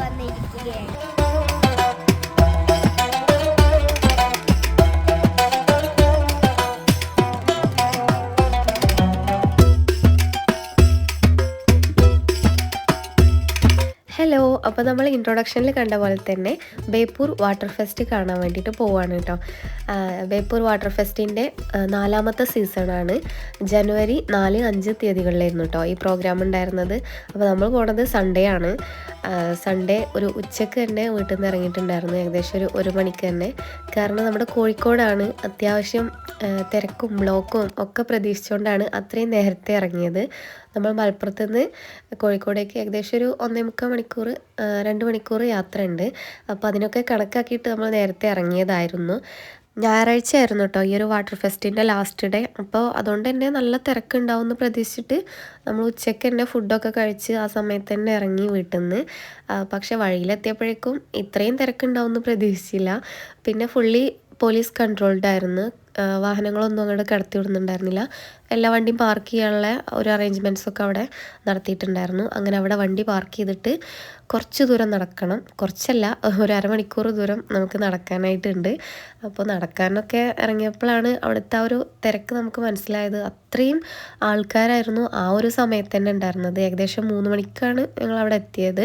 വന്നിരിക്കുകയാണ്. അപ്പോൾ നമ്മൾ ഇൻട്രൊഡക്ഷനിൽ കണ്ട പോലെ തന്നെ ബേപ്പൂർ വാട്ടർ ഫെസ്റ്റ് കാണാൻ വേണ്ടിയിട്ട് പോവാണ് കേട്ടോ ബേപ്പൂർ വാട്ടർ ഫെസ്റ്റിന്റെ നാലാമത്തെ സീസണാണ് ജനുവരി നാല് അഞ്ച് തീയതികളിലായിരുന്നു കേട്ടോ ഈ പ്രോഗ്രാം ഉണ്ടായിരുന്നത്. അപ്പോൾ നമ്മൾ പോണത് സൺഡേ ആണ്. സൺഡേ ഒരു ഉച്ചയ്ക്ക് തന്നെ വീട്ടിൽ നിന്ന് ഇറങ്ങിയിട്ടുണ്ടായിരുന്നു. ഏകദേശം ഒരു ഒരു മണിക്ക് തന്നെ. കാരണം നമ്മുടെ കോഴിക്കോടാണ് അത്യാവശ്യം തിരക്കും ബ്ലോക്കും ഒക്കെ പ്രതീക്ഷിച്ചുകൊണ്ടാണ് അത്രയും നേരത്തെ ഇറങ്ങിയത്. നമ്മൾ മലപ്പുറത്ത് നിന്ന് കോഴിക്കോടേക്ക് ഏകദേശം ഒരു ഒന്നേ മുക്കാൽ മണിക്കൂർ രണ്ട് മണിക്കൂർ യാത്ര ഉണ്ട് അപ്പോൾ അതിനൊക്കെ കണക്കാക്കിയിട്ട് നമ്മൾ നേരത്തെ ഇറങ്ങിയതായിരുന്നു. ഞായറാഴ്ച ആയിരുന്നു കേട്ടോ ഈ ഒരു വാട്ടർ ഫെസ്റ്റിന്റെ ലാസ്റ്റ് ഡേ അപ്പോൾ അതുകൊണ്ട് തന്നെ നല്ല തിരക്കുണ്ടാവും എന്ന് പ്രതീക്ഷിച്ചിട്ട് നമ്മൾ ഉച്ചയ്ക്ക് തന്നെ ഫുഡൊക്കെ കഴിച്ച് ആ സമയത്ത് തന്നെ ഇറങ്ങി വീട്ടിൽ നിന്ന് പക്ഷെ വഴിയിലെത്തിയപ്പോഴേക്കും ഇത്രയും തിരക്കുണ്ടാവും എന്ന് പ്രതീക്ഷിച്ചില്ല. പിന്നെ ഫുള്ളി പോലീസ് കൺട്രോൾഡ് ആയിരുന്നു. വാഹനങ്ങളൊന്നും അങ്ങോട്ട് കിടത്തി വിടുന്നുണ്ടായിരുന്നില്ല എല്ലാ വണ്ടിയും പാർക്ക് ചെയ്യാനുള്ള ഒരു അറേഞ്ച്മെന്റ്സൊക്കെ അവിടെ നടത്തിയിട്ടുണ്ടായിരുന്നു. അങ്ങനെ അവിടെ വണ്ടി പാർക്ക് ചെയ്തിട്ട് കുറച്ച് ദൂരം നടക്കണം. കുറച്ചല്ല ഒരു അരമണിക്കൂർ ദൂരം നമുക്ക് നടക്കാനായിട്ടുണ്ട്. അപ്പോൾ നടക്കാനൊക്കെ ഇറങ്ങിയപ്പോഴാണ് അവിടുത്തെ ആ ഒരു തിരക്ക് നമുക്ക് മനസ്സിലായത്. അത്രയും ആൾക്കാരായിരുന്നു ആ ഒരു സമയത്ത് തന്നെ ഉണ്ടായിരുന്നത്. ഏകദേശം മൂന്ന് മണിക്കാണ് ഞങ്ങൾ അവിടെ എത്തിയത്.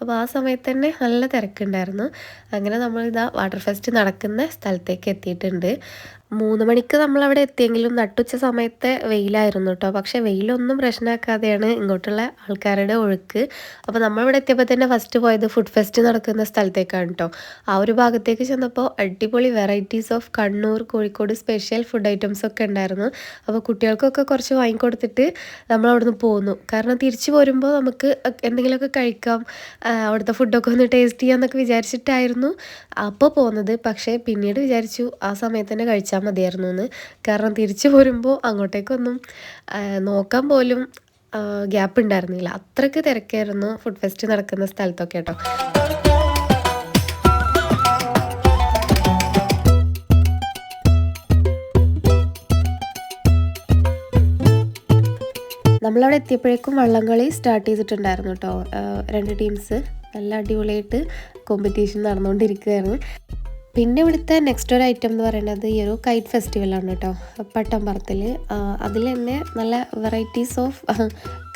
അപ്പോൾ ആ സമയത്ത് തന്നെ നല്ല തിരക്കുണ്ടായിരുന്നു. അങ്ങനെ നമ്മളിതാ വാട്ടർ ഫെസ്റ്റ് നടക്കുന്ന സ്ഥലത്തേക്ക് എത്തിയിട്ടുണ്ട്. മൂന്ന് മണിക്ക് നമ്മളവിടെ എത്തിയെങ്കിലും നട്ടുച്ച സമയത്തെ വെയിലായിരുന്നു കേട്ടോ. പക്ഷേ വെയിലൊന്നും പ്രശ്നമാക്കാതെയാണ് ഇങ്ങോട്ടുള്ള ആൾക്കാരുടെ ഒഴുക്ക്. അപ്പോൾ നമ്മളിവിടെ എത്തിയപ്പോൾ തന്നെ ഫസ്റ്റ് പോയത് ഫുഡ് ഫെസ്റ്റ് നടക്കുന്ന സ്ഥലത്തേക്കാണ് കേട്ടോ. ആ ഒരു ഭാഗത്തേക്ക് ചെന്നപ്പോൾ അടിപൊളി varieties of Kannur Kozhikode special food items ഒക്കെ ഉണ്ടായിരുന്നു. അപ്പോൾ കുട്ടികൾക്കൊക്കെ കുറച്ച് വാങ്ങിക്കൊടുത്തിട്ട് നമ്മൾ അവിടുന്ന് പോന്നു. കാരണം തിരിച്ചു പോരുമ്പോൾ നമുക്ക് എന്തെങ്കിലുമൊക്കെ കഴിക്കാം അവിടുത്തെ ഫുഡൊക്കെ ഒന്ന് ടേസ്റ്റ് ചെയ്യാമെന്നൊക്കെ വിചാരിച്ചിട്ടായിരുന്നു അപ്പോൾ പോകുന്നത് പക്ഷേ പിന്നീട് വിചാരിച്ചു ആ സമയത്ത് തന്നെ കഴിച്ചാൽ മതിയായിരുന്നു എന്ന് കാരണം തിരിച്ചു പോരുമ്പോൾ അങ്ങോട്ടേക്കൊന്നും നോക്കാൻ പോലും ഗ്യാപ്പ് ഉണ്ടായിരുന്നില്ല. അത്രയ്ക്ക് തിരക്കായിരുന്നു ഫുഡ് ഫെസ്റ്റ് നടക്കുന്ന സ്ഥലത്തൊക്കെ കേട്ടോ. നമ്മളവിടെ എത്തിയപ്പോഴേക്കും വള്ളംകളി സ്റ്റാർട്ട് ചെയ്തിട്ടുണ്ടായിരുന്നു കേട്ടോ. രണ്ട് ടീംസ് നല്ല അടിപൊളിയായിട്ട് കോമ്പറ്റീഷൻ നടന്നുകൊണ്ടിരിക്കുകയായിരുന്നു. പിന്നെ ഇവിടുത്തെ നെക്സ്റ്റ് ഒരു ഐറ്റം എന്ന് പറയുന്നത് ഈ ഒരു കൈറ്റ് ഫെസ്റ്റിവലാണ് കേട്ടോ. പട്ടംപറത്തിൽ അതിൽ തന്നെ നല്ല വെറൈറ്റീസ് ഓഫ്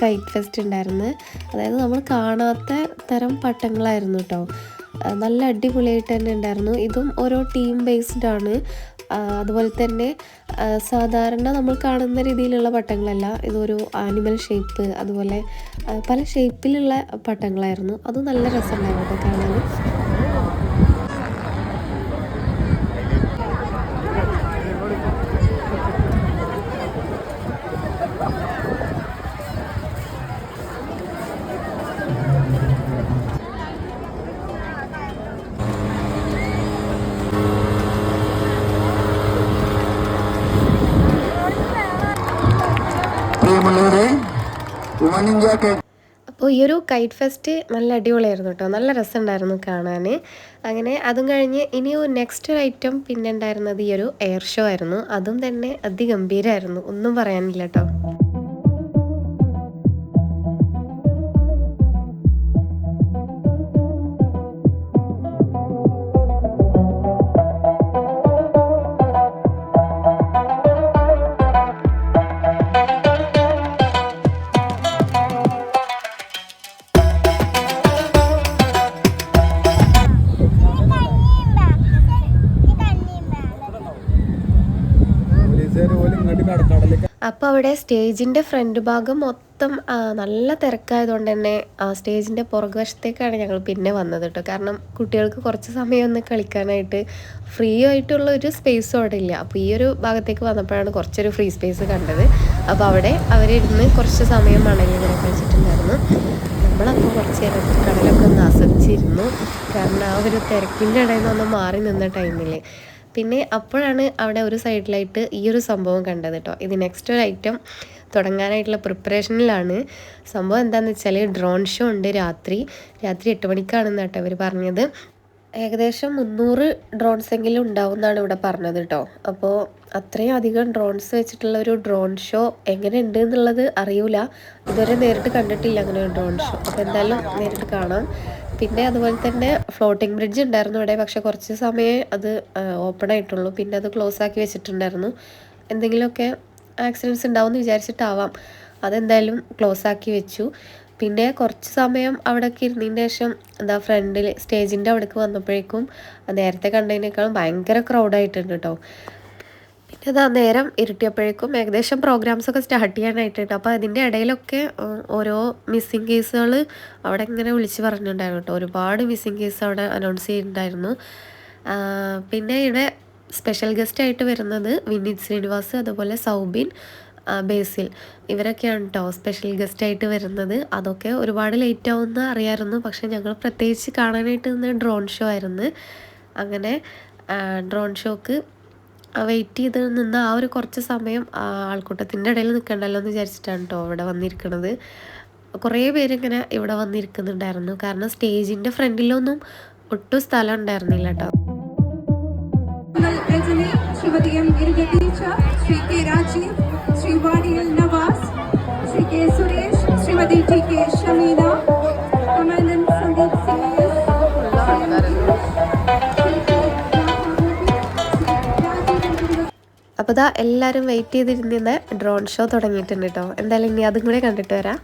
കൈറ്റ് ഫെസ്റ്റ് ഉണ്ടായിരുന്നു. അതായത് നമ്മൾ കാണാത്ത തരം പട്ടങ്ങളായിരുന്നു കേട്ടോ. നല്ല അടിപൊളിയായിട്ട് തന്നെ ഉണ്ടായിരുന്നു. ഇതും ഓരോ ടീം ബേസ്ഡ് ആണ്. അതുപോലെ തന്നെ സാധാരണ നമ്മൾ കാണുന്ന രീതിയിലുള്ള പട്ടങ്ങളല്ല. ഇതൊരു ആനിമൽ ഷേപ്പ് അതുപോലെ പല ഷേപ്പിലുള്ള പട്ടങ്ങളായിരുന്നു. അത് നല്ല രസമുണ്ടായിരുന്നു കാണാൻ. അപ്പോൾ ഈ ഒരു കൈറ്റ് ഫെസ്റ്റ് നല്ല അടിപൊളിയായിരുന്നു കേട്ടോ നല്ല രസമുണ്ടായിരുന്നു കാണാൻ അങ്ങനെ അതും കഴിഞ്ഞ് ഇനി ഒരു നെക്സ്റ്റ് ഒരു ഐറ്റം പിന്നെ ഉണ്ടായിരുന്നത് ഈ ഒരു എയർ ഷോ ആയിരുന്നു. അതും തന്നെ അതിഗംഭീരമായിരുന്നു ഒന്നും പറയാനില്ല കേട്ടോ അപ്പോൾ അവിടെ സ്റ്റേജിന്റെ ഫ്രണ്ട് ഭാഗം മൊത്തം നല്ല തിരക്കായതുകൊണ്ട് തന്നെ സ്റ്റേജിന്റെ പുറകുവശത്തേക്കാണ് ഞങ്ങൾ പിന്നെ വന്നത് കേട്ടോ. കാരണം കുട്ടികൾക്ക് കുറച്ച് സമയം ഒന്ന് കളിക്കാനായിട്ട് ഫ്രീ ആയിട്ടുള്ള ഒരു സ്പേസും അവിടെ ഇല്ല. അപ്പോൾ ഈ ഒരു ഭാഗത്തേക്ക് വന്നപ്പോഴാണ് കുറച്ചൊരു ഫ്രീ സ്പേസ് കണ്ടത്. അപ്പോൾ അവിടെ അവരിരുന്ന് കുറച്ച് സമയം മണലിൽ ഇങ്ങനെ കളിച്ചിട്ടുണ്ടായിരുന്നു. നമ്മളപ്പോൾ കുറച്ച് നേരം കടലൊക്കെ ഒന്ന് ആസ്വദിച്ചിരുന്നു. കാരണം ആ ഒരു തിരക്കിന്റെ ഇടയിൽ നിന്ന് ഒന്ന് മാറി നിന്ന ടൈമിൽ പിന്നെ അപ്പോഴാണ് അവിടെ ഒരു സൈഡിലായിട്ട് ഈ ഒരു സംഭവം കണ്ടത് കേട്ടോ. ഇത് നെക്സ്റ്റ് ഒരു ഐറ്റം തുടങ്ങാനായിട്ടുള്ള പ്രിപ്പറേഷനിലാണ് സംഭവം എന്താണെന്ന് വെച്ചാൽ ഡ്രോൺ ഷോ ഉണ്ട് രാത്രി. രാത്രി എട്ട് മണിക്കാണെന്ന് കേട്ടോ അവർ പറഞ്ഞത്. ഏകദേശം മുന്നൂറ് ഡ്രോൺസ് എങ്കിലും ഉണ്ടാവും എന്നാണ് ഇവിടെ പറഞ്ഞത് കേട്ടോ. അപ്പോൾ അത്രയും അധികം ഡ്രോൺസ് വെച്ചിട്ടുള്ള ഒരു ഡ്രോൺ ഷോ എങ്ങനെ ഉണ്ട് എന്നുള്ളത് അറിയൂല. ഇതുവരെ നേരിട്ട് കണ്ടിട്ടില്ല അങ്ങനെ ഒരു ഡ്രോൺ ഷോ അപ്പോൾ എന്തായാലും നേരിട്ട് കാണാം. പിന്നെ അതുപോലെ തന്നെ ഫ്ലോട്ടിംഗ് ബ്രിഡ്ജ് ഉണ്ടായിരുന്നു ഇവിടെ പക്ഷെ കുറച്ച് സമയമേ അത് ഓപ്പൺ ആയിട്ടുള്ളൂ. പിന്നെ അത് ക്ലോസ് ആക്കി വെച്ചിട്ടുണ്ടായിരുന്നു. എന്തെങ്കിലുമൊക്കെ ആക്സിഡൻസ് ഉണ്ടാവും എന്ന് വിചാരിച്ചിട്ടാവാം. അതെന്തായാലും ക്ലോസ് ആക്കി വെച്ചു. പിന്നെ കുറച്ച് സമയം അവിടേക്ക് ഇരുന്നതിന് ശേഷം എന്താ ഫ്രണ്ടിൽ സ്റ്റേജിന്റെ അവിടേക്ക് വന്നപ്പോഴേക്കും നേരത്തെ കണ്ടതിനേക്കാളും ഭയങ്കര ക്രൗഡായിട്ടുണ്ട് കേട്ടോ പിന്നെ അതാ നേരം ഇരുട്ടിയപ്പോഴേക്കും ഏകദേശം പ്രോഗ്രാംസ് ഒക്കെ സ്റ്റാർട്ട് ചെയ്യാനായിട്ടുണ്ട്. അപ്പോൾ അതിന്റെ ഇടയിലൊക്കെ ഓരോ മിസ്സിങ് കേസുകൾ അവിടെ ഇങ്ങനെ വിളിച്ച് പറഞ്ഞിട്ടുണ്ടായിരുന്നു കേട്ടോ. ഒരുപാട് മിസ്സിങ് കേസ് അവിടെ അനൗൺസ് ചെയ്തിട്ടുണ്ടായിരുന്നു. പിന്നെ ഇവിടെ സ്പെഷ്യൽ ഗസ്റ്റ് ആയിട്ട് വരുന്നത് വിനീത് ശ്രീനിവാസ് അതുപോലെ സൗബിൻ ബേസിൽ. ഇവരൊക്കെയാണ് കേട്ടോ സ്പെഷ്യൽ ഗസ്റ്റ് ആയിട്ട് വരുന്നത്. അതൊക്കെ ഒരുപാട് ലേറ്റ് ആവുമെന്ന് അറിയാമായിരുന്നു പക്ഷേ ഞങ്ങൾ പ്രത്യേകിച്ച് കാണാനായിട്ട് നിന്ന് ഡ്രോൺ ഷോ ആയിരുന്നു. അങ്ങനെ ഡ്രോൺ ഷോക്ക് വെയിറ്റ് ചെയ്ത് നിന്ന ആ ഒരു കുറച്ച് സമയം ആൾക്കൂട്ടത്തിന്റെ ഇടയിൽ നിൽക്കണ്ടല്ലോ എന്ന് വിചാരിച്ചിട്ടാണ് കേട്ടോ ഇവിടെ വന്നിരിക്കുന്നത് കുറേ പേരിങ്ങനെ ഇവിടെ വന്നിരിക്കുന്നുണ്ടായിരുന്നു. കാരണം സ്റ്റേജിന്റെ ഫ്രണ്ടിലൊന്നും ഒട്ടും സ്ഥലം ഉണ്ടായിരുന്നില്ല കേട്ടോ Shrimati M Vadiyal Nawas Shri K Suresh Shrimati T K Shameena അപ്പോൾ ഇതാ എല്ലാവരും വെയിറ്റ് ചെയ്തിരുന്ന ഡ്രോൺ ഷോ തുടങ്ങിയിട്ടുണ്ട് കേട്ടോ എന്തായാലും ഇനി അതും കൂടെ കണ്ടിട്ട് വരാം.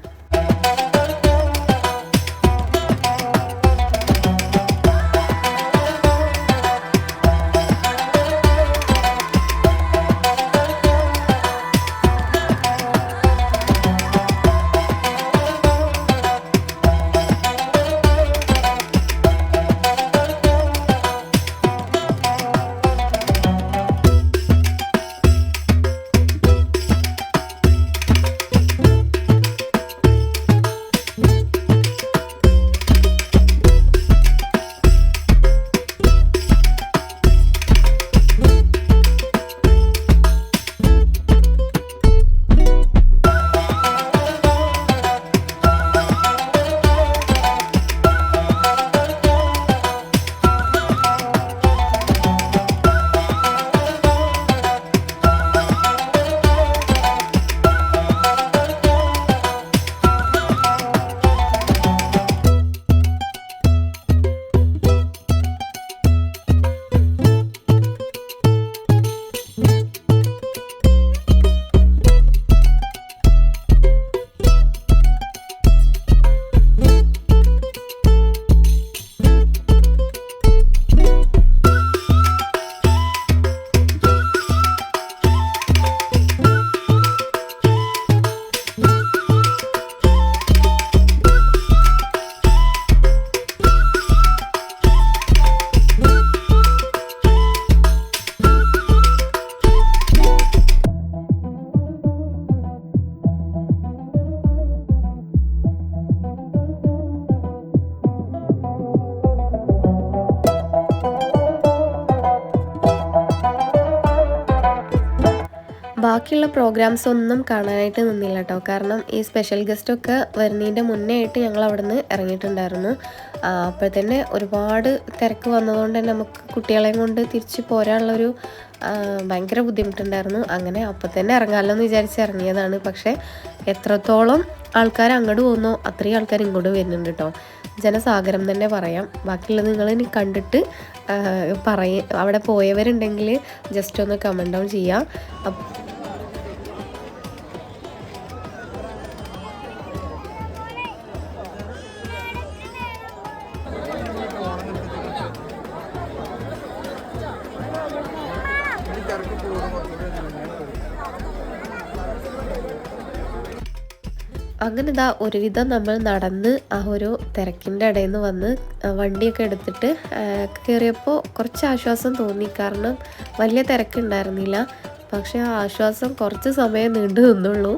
ബാക്കിയുള്ള പ്രോഗ്രാംസ് ഒന്നും കാണാനായിട്ട് നിന്നില്ല കേട്ടോ കാരണം ഈ സ്പെഷ്യൽ ഗസ്റ്റൊക്കെ വരുന്നതിന്റെ മുന്നേ ആയിട്ട് ഞങ്ങൾ അവിടെ നിന്ന് ഇറങ്ങിയിട്ടുണ്ടായിരുന്നു അപ്പോൾ തന്നെ ഒരുപാട് തിരക്ക് വന്നതുകൊണ്ട് തന്നെ നമുക്ക് കുട്ടികളെയും കൊണ്ട് തിരിച്ച് പോരാനുള്ളൊരു ഭയങ്കര ബുദ്ധിമുട്ടുണ്ടായിരുന്നു. അങ്ങനെ അപ്പം തന്നെ ഇറങ്ങാമല്ലോ എന്ന് വിചാരിച്ച് ഇറങ്ങിയതാണ്. പക്ഷേ എത്രത്തോളം ആൾക്കാർ അങ്ങോട്ട് പോകുന്നോ അത്രയും ആൾക്കാർ ഇങ്ങോട്ട് വരുന്നുണ്ട് കേട്ടോ ജനസാഗരം തന്നെ പറയാം. ബാക്കിയുള്ളത് നിങ്ങൾ ഇനി കണ്ടിട്ട് പറയ അവിടെ പോയവരുണ്ടെങ്കിൽ ജസ്റ്റ് ഒന്ന് കമന്റ് ഡൗൺ ചെയ്യാം. അങ്ങനെ ഇതാ ഒരുവിധം നമ്മൾ നടന്ന് ആ ഒരു തിരക്കിന്റെ ഇടയിൽ നിന്ന് വന്ന് വണ്ടിയൊക്കെ എടുത്തിട്ട് കയറിയപ്പോൾ കുറച്ച് ആശ്വാസം തോന്നി. കാരണം വലിയ തിരക്കുണ്ടായിരുന്നില്ല പക്ഷേ ആ ആശ്വാസം കുറച്ച് സമയം നീണ്ടു നിന്നുള്ളൂ.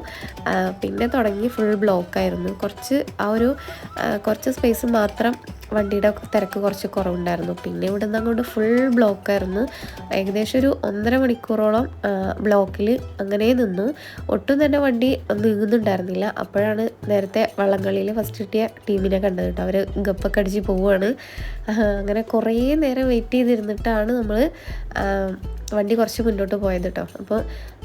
പിന്നെ തുടങ്ങി ഫുൾ ബ്ലോക്കായിരുന്നു കുറച്ച് ആ ഒരു കുറച്ച് സ്പേസ് മാത്രം വണ്ടിയുടെ തിരക്ക് കുറച്ച് കുറവുണ്ടായിരുന്നു. പിന്നെ ഇവിടെ നിന്ന് അങ്ങോട്ട് ഫുൾ ബ്ലോക്കായിരുന്നു ഏകദേശം ഒരു ഒന്നര മണിക്കൂറോളം ബ്ലോക്കിൽ അങ്ങനെ നിന്ന് ഒട്ടും തന്നെ വണ്ടി നീങ്ങുന്നുണ്ടായിരുന്നില്ല. അപ്പോഴാണ് നേരത്തെ വള്ളംകളിയിൽ ഫസ്റ്റ് കിട്ടിയ ടീമിനെ കണ്ടത് കേട്ടോ. അവർ ഗപ്പൊക്കെ അടിച്ച് പോവുകയാണ് അങ്ങനെ കുറേ നേരം വെയിറ്റ് ചെയ്തിരുന്നിട്ടാണ് നമ്മൾ വണ്ടി കുറച്ച് മുന്നോട്ട് പോയത് കേട്ടോ. അപ്പോൾ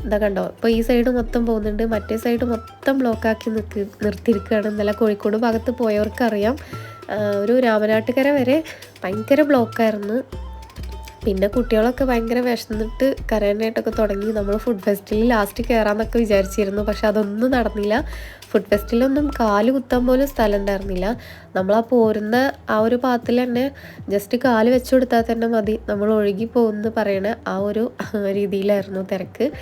എന്താ കണ്ടോ ഇപ്പോൾ ഈ സൈഡ് മൊത്തം പോകുന്നുണ്ട്. മറ്റേ സൈഡ് മൊത്തം ബ്ലോക്കാക്കി നിൽക്ക് നിർത്തിയിരിക്കുകയാണ്. ഇന്നലെ കോഴിക്കോട് ഭാഗത്ത് പോയവർക്കറിയാം. ഒരു രാമനാട്ടുകര വരെ ഭയങ്കര ബ്ലോക്കായിരുന്നു. പിന്നെ കുട്ടികളൊക്കെ ഭയങ്കര വിശന്നിട്ട് കരയാനായിട്ടൊക്കെ തുടങ്ങി. നമ്മൾ ഫുഡ് ഫെസ്റ്റിവലിൽ ലാസ്റ്റ് കയറാമെന്നൊക്കെ വിചാരിച്ചിരുന്നു. പക്ഷെ അതൊന്നും നടന്നില്ല. ഫുഡ് ഫെസ്റ്റിലൊന്നും കാൽ കുത്താൻ പോലും സ്ഥലം ഉണ്ടായിരുന്നില്ല. നമ്മൾ ആ പോരുന്ന ആ ഒരു പാത്തിൽ തന്നെ ജസ്റ്റ് കാൽ വെച്ചു കൊടുത്താൽ തന്നെ മതി. നമ്മൾ ഒഴുകി പോകുമെന്ന് പറയണ ആ ഒരു രീതിയിലായിരുന്നു തിരക്ക്.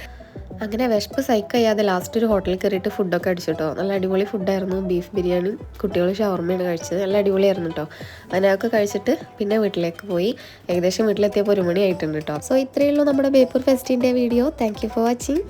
അങ്ങനെ വിശപ്പ് ചെയ്യാതെ ലാസ്റ്റ് ഒരു ഹോട്ടലിൽ കയറിയിട്ട് ഫുഡൊക്കെ അടിച്ചു കേട്ടോ നല്ല അടിപൊളി ഫുഡായിരുന്നു ബീഫ് ബിരിയാണി കുട്ടികൾ ഷവർമ്മയാണ് കഴിച്ചത്. നല്ല അടിപൊളിയായിരുന്നു കേട്ടോ അതിനൊക്കെ കഴിച്ചിട്ട് പിന്നെ വീട്ടിലേക്ക് പോയി. ഏകദേശം വീട്ടിലെത്തിയപ്പോൾ ഒരു മണി ആയിട്ടുണ്ട് കേട്ടോ സോ ഇത്രയേ ഉള്ളൂ നമ്മുടെ ബേപ്പൂർ ഫെസ്റ്റിന്റെ വീഡിയോ താങ്ക് ഫോർ വാച്ചിങ്